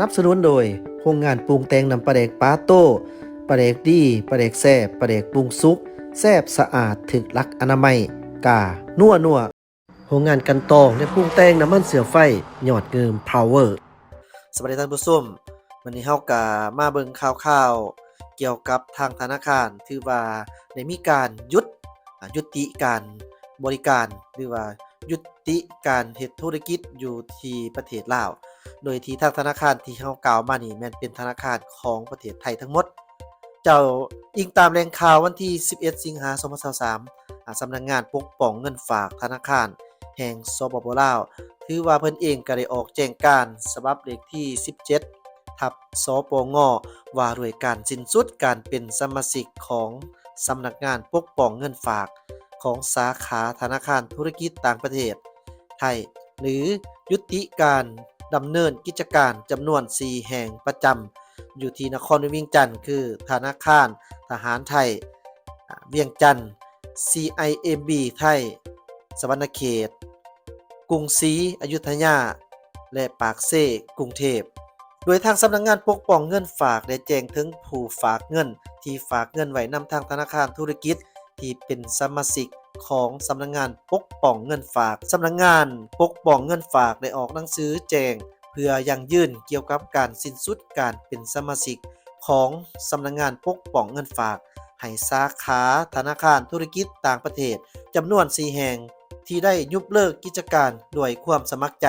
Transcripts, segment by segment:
นับสนุนโดยโรงงานปรุงแต่งน้ำปลาแดกปาโต้ปลาแดกดีปลาแดกแซ่บปลาแดกปรุงสุกแซ่บสะอาดถึกลักอนามัย กา นัวนัวโรงงานกันตองและปรุงแต่งน้ำมันเสือไฟหยอดเงิมพาวเวอร์สวัสดีท่านผู้ชมวันนี้เฮากามาเบิ่งข่าวๆเกี่ยวกับทางธนาคารที่ว่าได้มีการยุดยุติการบริการหรือว่ายุติการเฮ็ดธุรกิจอยู่ที่ประเทศลาว โดยที่ทางธนาคารที่เฮากล่าวมานี่แม่นเป็นธนาคารของประเทศไทยทั้งหมด เจ้าอิงตามแหล่งข่าววันที่ 11 สิงหาคม2023อ่าสำนักงานปกป้องเงินฝากธนาคาร แห่งสปปลาวถือว่าเพิ่นเองก็ได้ออกแจ้งการฉบับเลขที่ 17 ทับสปงว่าด้วยการสิ้นสุดการเป็นสมาชิกของสำนักงานปกป้องเงินฝากของสาขาธนาคารธุรกิจต่างประเทศ ไทย หรือยุติการ ดำเนินกิจการจำนวน 4 แห่งประจำอยู่ที่นครเวียงจันทน์คือธนาคารทหารไทย เวียงจันทน์ CIMB ไทย สวรรณเขต กรุงศรีอยุธยา และปากเซกรุงเทพโดยทางสำนักงงานปกป้องเงินฝากได้แจ้งถึงผู้ฝากเงิน ที่ฝากเงินไว้นำทางธนาคารธุรกิจที่เป็นสมาชิก ของสำนักงงานปกป้องเงินฝากสำนักงงานปกป้องเงินฝากได้ออกหนังสือแจ้งเพื่อยังยื่นเกี่ยวกับการสิ้นสุดการเป็นสมาชิกของสำนักงงานปกป้องเงินฝากให้สาขาธนาคารธุรกิจต่างประเทศจำนวน 4 แห่งที่ได้ยุบเลิกกิจการด้วยความสมัครใจ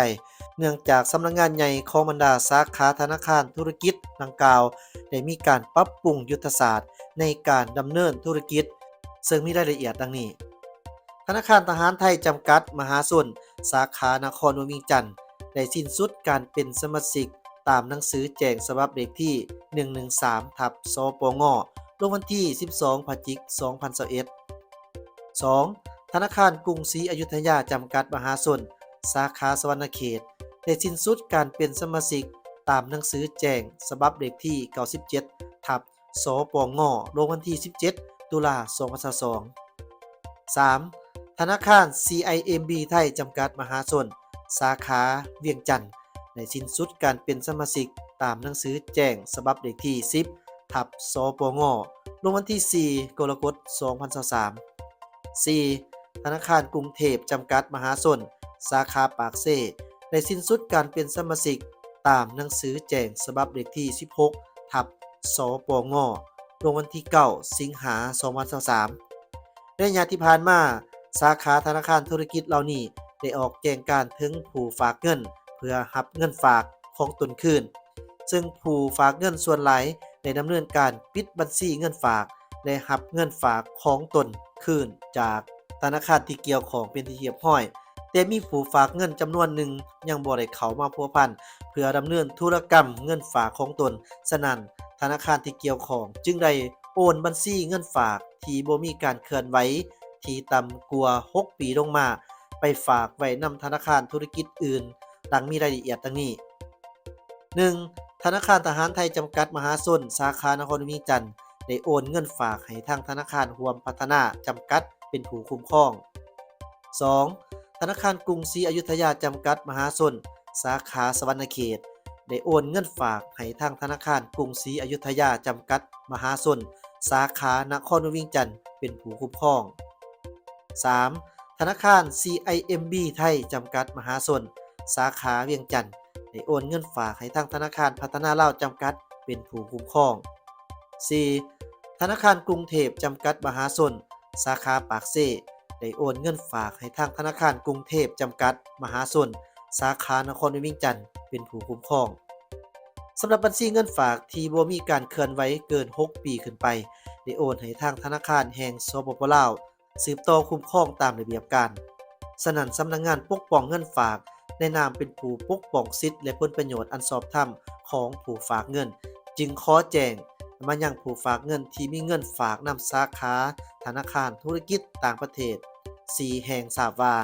เนื่องจากสำนักงานใหญ่ของบรรดาสาขาธนาคารธุรกิจดังกล่าว ได้มีการปรับปรุงยุทธศาสตร์ในการดำเนินธุรกิจ ซึ่งมีรายละเอียดดังนี้ ธนาคารทหารไทยจำกัด มหาส่วนสาขานครวงเวียงจันทน์ได้สิ้นสุดการเป็นสมาชิกตามหนังสือแจ้งฉบับเลขที่ 113ทับสปงลงวันที่ 12พฤศจิกายน2021 2. ธนาคารกรุงศรีอยุธยาจำกัดมหาชนสาขาสวรรณเขต ได้สิ้นสุดการเป็นสมาชิกตามหนังสือแจ้งฉบับเลขที่ 97ทับสปงลงวันที่ 17 ตุลา2022 3. ธนาคาร CIMB ไทย จำกัดมหาชน สาขาเวียงจันทน์ได้สิ้นสุดการเป็นสมาชิกตามหนังสือแจ้งฉบับเลขที่ 10 ทับสปงลงวันที่ 4 กรกฎาคม 2023 4. ธนาคารกรุงเทพจำกัดมหาชน สาขาปากเซ่ได้สิ้นสุดการเป็นสมาชิกตามหนังสือแจ้งฉบับเลขที่ 16 ทับสปงลงวันที่ 9 สิงหาคม2023 ในระยะที่ผ่านมา สาขาธนาคารธุรกิจเหล่านี้ได้ออกแจ้งการถึงผู้ฝากเงิน เพื่อหับเงินฝากของตนคืน ซึ่งผู้ฝากเงินส่วนหลายได้ดำเนินการปิดบัญชีเงินฝากและหับเงินฝากของตนคืนจากธนาคารที่เกี่ยวของเป็นที่เรียบร้อย แต่มีผู้ฝากเงินจำนวนหนึ่งยังบ่ได้เขามาพัวพันเพื่อดำเนินธุรกรรมเงินฝากของตนฉะนั้นธนาคารที่เกี่ยวของจึงได้โอนบัญชีเงินฝากที่บ่มีการเคลื่อนไหว ที่ต่ำกว่า6ปีลงมา ไปฝากไว้นำธนาคารธุรกิจอื่น ดังมีรายละเอียดดังนี้ 1. ธนาคารทหารไทยจำกัดมหาชนสาขานครวีจันทน์ได้โอนเงินฝากให้ทางธนาคารรวมพัฒนาจำกัดเป็นผู้คุ้มครอง 2. ธนาคารกรุงศรีอยุธยาจำกัดมหาชนสาขาสวรรณเขต ได้โอนเงินฝากให้ทางธนาคารกรุงศรีอยุธยาจำกัด มหาชนสาขานครวงเวียงจันทน์เป็นผู้คุ้มครอง 3. ธนาคาร CIMB ไทย จำกัดมหาชนสาขาเวียงจันทน์ได้โอนเงินฝากให้ทางธนาคารพัฒนาลาวจำกัด เป็นผู้คุ้มครอง 4. ธนาคารกรุงเทพจำกัดมหาชนสาขาปากเซ่ได้โอนเงินฝากให้ทางธนาคารกรุงเทพจำกัด มหาชนสาขานครวงเวียงจันทน์เป็นผู้คุ้มครองสำหรับบัญชีเงินฝากที่บ่มีการเคลื่อนไหวเกิน 6 ปีขึ้นไป ได้โอนให้ทางธนาคารแห่งสปปลาว สืบต่อคุ้มครองตามระเบียบการสนั่นสำนักงงานปกป้องเงินฝากในนามเป็นผู้ปกป้องสิทธิและผลประโยชน์อันชอบธรรมของผู้ฝากเงิน จึงขอแจ้งมายังผู้ฝากเงินที่มีเงินฝากนำสาขา ธนาคารธุรกิจต่างประเทศ 4 แห่งทราบว่า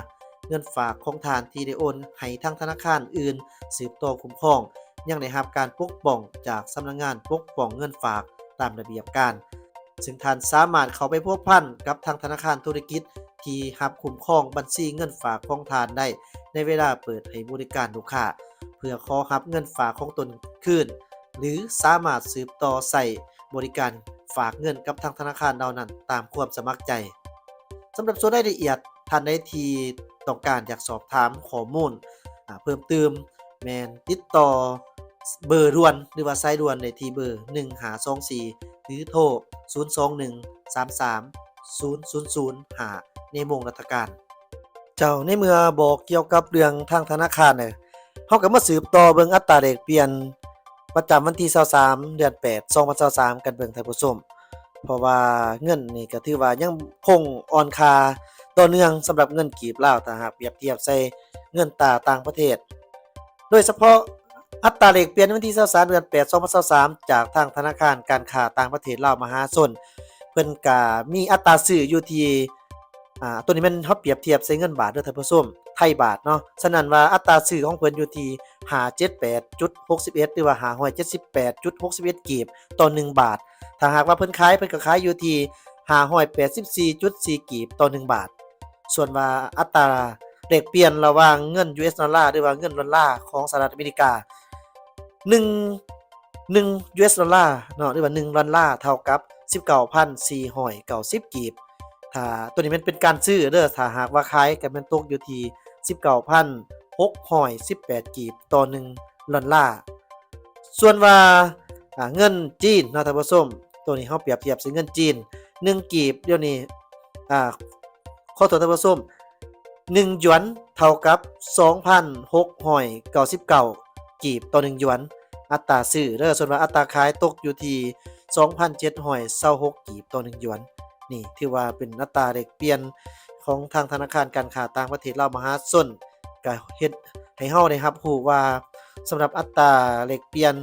เงินฝากของทานที่ได้โอนให้ทางธนาคารอื่น สืบต่อคุ้มครอง ยังได้รับการปกป้องจากสำนักงงานปกป้องเงินฝากตามระเบียบการ ซึ่งท่านสามารถเข้าไปพบพันกับทางธนาคารธุรกิจ ที่รับคุ้มครองบัญชีเงินฝากของทานได้ ในเวลาเปิดให้บริการลูกค้าเพื่อขอรับเงินฝากของตนคืนหรือสามารถสืบต่อใส่บริการฝากเงินกับทางธนาคารเหล่านั้นตามความสมัครใจสำหรับส่วนรายละเอียดท่านใดที่ต้องการอยากสอบถามข้อมูลเพิ่มเติมแมนติดต่อ เบอร์ด่วนหรือว่าสายด่วนในที่เบอร์1524หรือโทร 021 33 000หาในมงราชการ เจ้าในเมื่อบอกเกี่ยวกับเรื่องทางธนาคารเนี่ยเฮาก็มาสืบต่อเบิ่งอัตราแลกเปลี่ยนประจำวันที่23เดือน8 2023กันเบิ่งท่านผู้ชมเพราะว่าเงินนี่ก็ถือว่ายังคงอ่อนค่าต่อเนื่องสำหรับเงินกีบลาวถ้าหากเปรียบเทียบใส่เงินตาต่างประเทศ โดยเฉพาะ อัตราแลกเปลี่ยนวันที่23เดือน8 2023จากทางธนาคารการค้าต่างประเทศลาวมหาชนเพิ่นก็มีอัตราซื้ออยู่ที่อ่าตัวนี้มันเฮาเปรียบเทียบใส่เงินบาทเด้อท่านผู้ชมไทยบาทเนาะฉะนั้นว่าอัตราซื้อของเพิ่นอยู่ที่578.61หรือว่า578.61กีบต่อ 1 บาท ถ้าหากว่าเพิ่นขายเพิ่นก็ขายอยู่ที่584.4กีบต่อ 1 บาท ส่วนว่าอัตราแลกเปลี่ยนระหว่างเงิน US ดอลลาร์หรือว่าเงินดอลลาร์ของสหรัฐอเมริกา 1 1 US ดอลลาร์เนาะหรือว่า1ดอลลาร์เท่ากับ 19,490กีบถ้าตัวนี้มันเป็นการซื้อเด้อถ้าหากว่าขายก็มันตกอยู่ที่19,618กีบต่อ1ดอลลาร์ส่วนว่าเงินจีนเนาะท่านผู้ชมตัวนี้เฮาเปรียบเทียบสิเงินจีน 1 กีบเดี๋ยวนี้อ่าข้อโทษท่านผู้ชม1หยวนเท่ากับ 2,699 กีบต่อ1หยวน อัตราซื้อเด้อส่วนว่าอัตราขายตกอยู่ที่2,726กีบต่อ1หยวน นี่ถือว่าเป็นอัตราแลกเปลี่ยนของทางธนาคารการค้าต่างประเทศลาวมหาชนก็เฮ็ดให้เฮาได้รับรู้ว่าสำหรับอัตราแลกเปลี่ยน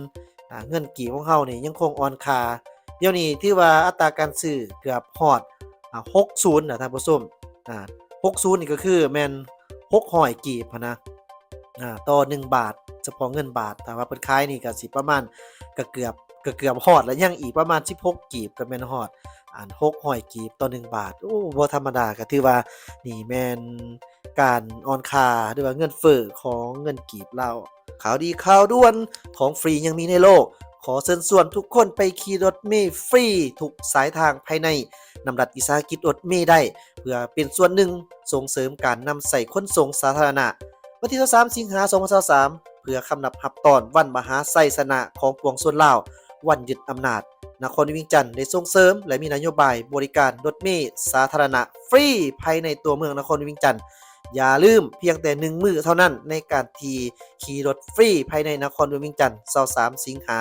เงินกีบของเฮานี่ยังคงอ่อนค่าเดี๋ยวนี้ถือว่าอัตราการซื้อเกือบฮอด60นะท่านผู้ชมอ่า60นี่ก็คือแม่น600กีบนะอ่าต่อ 1 บาท ฉพาะเงินบาทแต่ว่าเพิ่นขายนี่ก็สิประมาณก็เกือบก็เกือบฮอดแล้วยังอีกประมาณ 16 กีบก็แม่นฮอดอ่าน600กีบต่อ 1 บาท โอ้บ่ธรรมดาก็ถือว่านี่แม่นการออนคาหรือว่าเงินเฟ้อของเงินกีบลาวข่าวดีข่าวด่วนของฟรียังมีในโลก ขอเชิญชวนทุกคนไปขี่รถเมล์ฟรีทุกสายทางภายในนำรัฐวิสาหกิจรถเมล์ได้ เพื่อเป็นส่วนหนึ่งส่งเสริมการนำใส่ขนส่งสาธารณะวันที่ 23 สิงหาคม 2023 พื่อคำนับหับตอนวันมหาไสสนะของปวงชนลาววันยึดอำนาจ นครวิ่งจันทร์ได้ส่งเสริม และมีนโยบายบริการรถเมล์สาธารณะฟรีภายในตัวเมืองนครวิ่งจันทร์อย่าลืมเพียงแต่หนึ่งมือเท่านั้นในการทีขี่รถฟรีภายในนครวิงจันทร์23สิงหา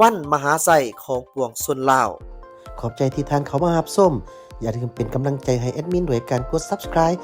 วันมหาไสของปวงชนลาว ขอบใจที่ทางเขามารับส้ม อย่าลืมเป็นกำลังใจให้แอดมินด้วยการกด subscribe